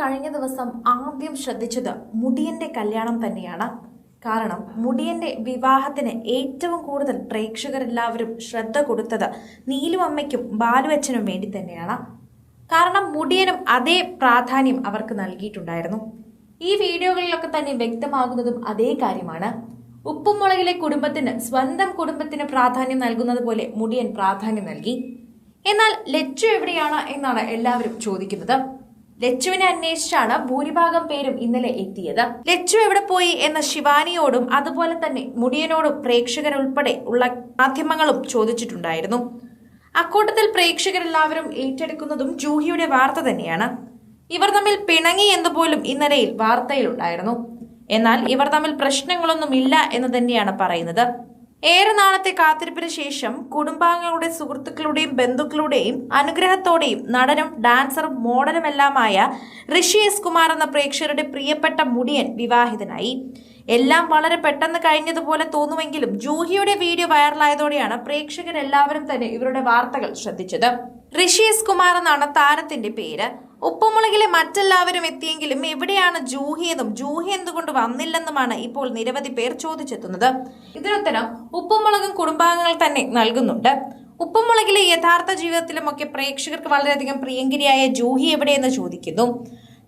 കഴിഞ്ഞ ദിവസം ആദ്യം ശ്രദ്ധിച്ചത് മുടിയന്റെ കല്യാണം തന്നെയാണ്. കാരണം മുടിയന്റെ വിവാഹത്തിന് ഏറ്റവും കൂടുതൽ പ്രേക്ഷകരെല്ലാവരും ശ്രദ്ധ കൊടുത്തത് നീലുവമ്മയ്ക്കും ബാലുവച്ചനും വേണ്ടി തന്നെയാണ്. കാരണം മുടിയനും അതേ പ്രാധാന്യം അവർക്ക് നൽകിയിട്ടുണ്ടായിരുന്നു. ഈ വീഡിയോകളിലൊക്കെ തന്നെ വ്യക്തമാകുന്നതും അതേ കാര്യമാണ്. ഉപ്പും മുളകിലെ കുടുംബത്തിന് സ്വന്തം കുടുംബത്തിന് പ്രാധാന്യം നൽകുന്നത് പോലെ മുടിയൻ പ്രാധാന്യം നൽകി. എന്നാൽ ലച്ചു എവിടെയാണ് എന്നാണ് എല്ലാവരും ചോദിക്കുന്നത്. ലച്ചുവിനെ അന്വേഷിച്ചാണ് ഭൂരിഭാഗം പേരും ഇന്നലെ എത്തിയത്. ലച്ചു എവിടെ പോയി എന്ന ശിവാനിയോടും അതുപോലെ തന്നെ മുടിയനോടും പ്രേക്ഷകരുൾപ്പെടെ ഉള്ള മാധ്യമങ്ങളും ചോദിച്ചിട്ടുണ്ടായിരുന്നു. അക്കൂട്ടത്തിൽ പ്രേക്ഷകരെല്ലാവരും ഏറ്റെടുക്കുന്നതും ജൂഹിയുടെ വാർത്ത തന്നെയാണ്. ഇവർ തമ്മിൽ പിണങ്ങി എന്ന് പോലും ഇന്നലെയിൽ വാർത്തയിലുണ്ടായിരുന്നു. എന്നാൽ ഇവർ തമ്മിൽ പ്രശ്നങ്ങളൊന്നുമില്ല എന്ന് തന്നെയാണ് പറയുന്നത്. ഏറെ നാളത്തെ കാത്തിരിപ്പിന് ശേഷം കുടുംബാംഗങ്ങളുടെ സുഹൃത്തുക്കളുടെയും ബന്ധുക്കളുടെയും അനുഗ്രഹത്തോടെയും നടനും ഡാൻസറും മോഡലുമെല്ലാമായ ഋഷി എസ് കുമാർ എന്ന പ്രേക്ഷകരുടെ പ്രിയപ്പെട്ട മുടിയൻ വിവാഹിതനായി. എല്ലാം വളരെ പെട്ടെന്ന് കഴിഞ്ഞതുപോലെ തോന്നുമെങ്കിലും ജൂഹിയുടെ വീഡിയോ വൈറലായതോടെയാണ് പ്രേക്ഷകരെല്ലാവരും തന്നെ ഇവരുടെ വാർത്തകൾ ശ്രദ്ധിച്ചത്. ഋഷി എസ് കുമാർ എന്നാണ് താരത്തിന്റെ പേര്. ഉപ്പുമുളകിലെ മറ്റെല്ലാവരും എത്തിയെങ്കിലും എവിടെയാണ് ജൂഹിയതും? ജൂഹി എന്തുകൊണ്ട് വന്നില്ലെന്നുമാണ് ഇപ്പോൾ നിരവധി പേർ ചോദിച്ചെത്തുന്നത്. ഇതിനുത്തരം ഉപ്പുമുളകും കുടുംബാംഗങ്ങൾ തന്നെ നൽകുന്നുണ്ട്. ഉപ്പുമുളകിലെ യഥാർത്ഥ ജീവിതത്തിലുമൊക്കെ പ്രേക്ഷകർക്ക് വളരെയധികം പ്രിയങ്കരിയായ ജൂഹി എവിടെയെന്ന് ചോദിക്കുന്നു.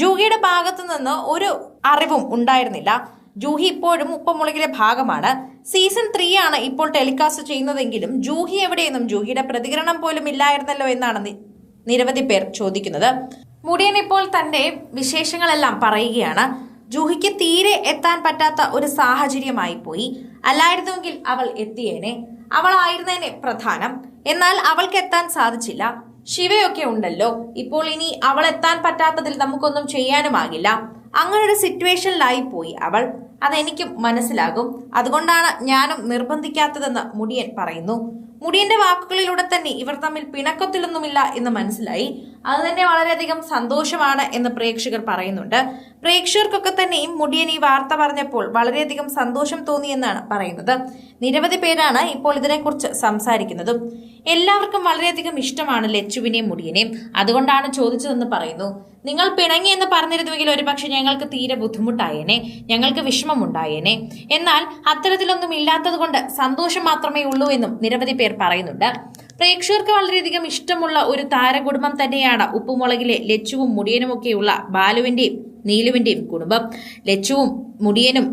ജൂഹിയുടെ ഭാഗത്തു നിന്ന് ഒരു അറിവും ഉണ്ടായിരുന്നില്ല. ജൂഹി ഇപ്പോഴും ഉപ്പമുളകിലെ ഭാഗമാണ്. സീസൺ ത്രീ ആണ് ഇപ്പോൾ ടെലികാസ്റ്റ് ചെയ്യുന്നതെങ്കിലും ജൂഹി എവിടെയെന്നും ജൂഹിയുടെ പ്രതികരണം പോലും ഇല്ലായിരുന്നല്ലോ എന്നാണ് നിരവധി പേർ ചോദിക്കുന്നത്. മുടിയൻ ഇപ്പോൾ തന്റെ വിശേഷങ്ങളെല്ലാം പറയുകയാണ്. ജൂഹിക്ക് തീരെ എത്താൻ പറ്റാത്ത ഒരു സാഹചര്യമായി പോയി. അല്ലായിരുന്നുവെങ്കിൽ അവൾ എത്തിയേനെ. അവളായിരുന്നേനെ പ്രധാനം. എന്നാൽ അവൾക്ക് എത്താൻ സാധിച്ചില്ല. ശിവയൊക്കെ ഉണ്ടല്ലോ. ഇപ്പോൾ ഇനി അവൾ എത്താൻ പറ്റാത്തതിൽ നമുക്കൊന്നും ചെയ്യാനുമാകില്ല. അങ്ങനെ ഒരു സിറ്റുവേഷനിലായി പോയി അവൾ. അതെനിക്കും മനസ്സിലാകും. അതുകൊണ്ടാണ് ഞാനും നിർബന്ധിക്കാത്തതെന്ന് മുടിയൻ പറയുന്നു. മുടിയന്റെ വാക്കുകളിലൂടെ തന്നെ ഇവർ തമ്മിൽ പിണക്കത്തിലൊന്നുമില്ല എന്ന് മനസ്സിലായി. അത് തന്നെ വളരെയധികം സന്തോഷമാണ് എന്ന് പ്രേക്ഷകർ പറയുന്നുണ്ട്. പ്രേക്ഷകർക്കൊക്കെ തന്നെയും മുടിയൻ ഈ വാർത്ത പറഞ്ഞപ്പോൾ വളരെയധികം സന്തോഷം തോന്നിയെന്നാണ് പറയുന്നത്. നിരവധി പേരാണ് ഇപ്പോൾ ഇതിനെക്കുറിച്ച് സംസാരിക്കുന്നതും. എല്ലാവർക്കും വളരെയധികം ഇഷ്ടമാണ് ലച്ചുവിനെയും മുടിയനെയും. അതുകൊണ്ടാണ് ചോദിച്ചതെന്ന് പറയുന്നു. നിങ്ങൾ പിണങ്ങി എന്ന് പറഞ്ഞിരുന്നുവെങ്കിൽ ഒരുപക്ഷെ ഞങ്ങൾക്ക് തീരെ ബുദ്ധിമുട്ടായേനെ ഞങ്ങൾക്ക് വിഷമമുണ്ടായേനെ. എന്നാൽ അത്തരത്തിലൊന്നും ഇല്ലാത്തത് കൊണ്ട് സന്തോഷം മാത്രമേ ഉള്ളൂ എന്നും നിരവധി പേർ പറയുന്നുണ്ട്. പ്രേക്ഷകർക്ക് വളരെയധികം ഇഷ്ടമുള്ള ഒരു താരകുടുംബം തന്നെയാണ് ഉപ്പുമുളകിലെ ലച്ചുവും മുടിയനുമൊക്കെയുള്ള ബാലുവിന്റെയും നീലുവിന്റെയും കുടുംബം. ലച്ചുവും മുടിയനും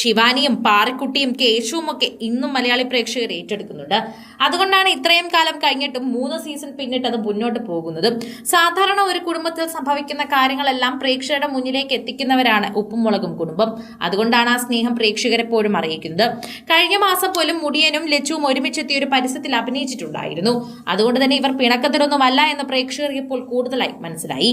ശിവാനിയും പാറിക്കുട്ടിയും കേശുവും ഒക്കെ ഇന്നും മലയാളി പ്രേക്ഷകർ ഏറ്റെടുക്കുന്നുണ്ട്. അതുകൊണ്ടാണ് ഇത്രയും കാലം കഴിഞ്ഞിട്ടും മൂന്ന് സീസൺ പിന്നിട്ട് അത് മുന്നോട്ട് പോകുന്നത്. സാധാരണ ഒരു കുടുംബത്തിൽ സംഭവിക്കുന്ന കാര്യങ്ങളെല്ലാം പ്രേക്ഷകരുടെ മുന്നിലേക്ക് എത്തിക്കുന്നവരാണ് ഉപ്പും മുളകും കുടുംബം. അതുകൊണ്ടാണ് ആ സ്നേഹം പ്രേക്ഷകരെപ്പോഴും അറിയിക്കുന്നത്. കഴിഞ്ഞ മാസം പോലും മുടിയനും ലച്ചുവും ഒരുമിച്ചെത്തിയ ഒരു പരസ്യത്തിൽ അഭിനയിച്ചിട്ടുണ്ടായിരുന്നു. അതുകൊണ്ട് തന്നെ ഇവർ പിണക്കത്തിലൊന്നുമല്ല എന്ന് പ്രേക്ഷകർക്ക് ഇപ്പോൾ കൂടുതലായി മനസ്സിലായി.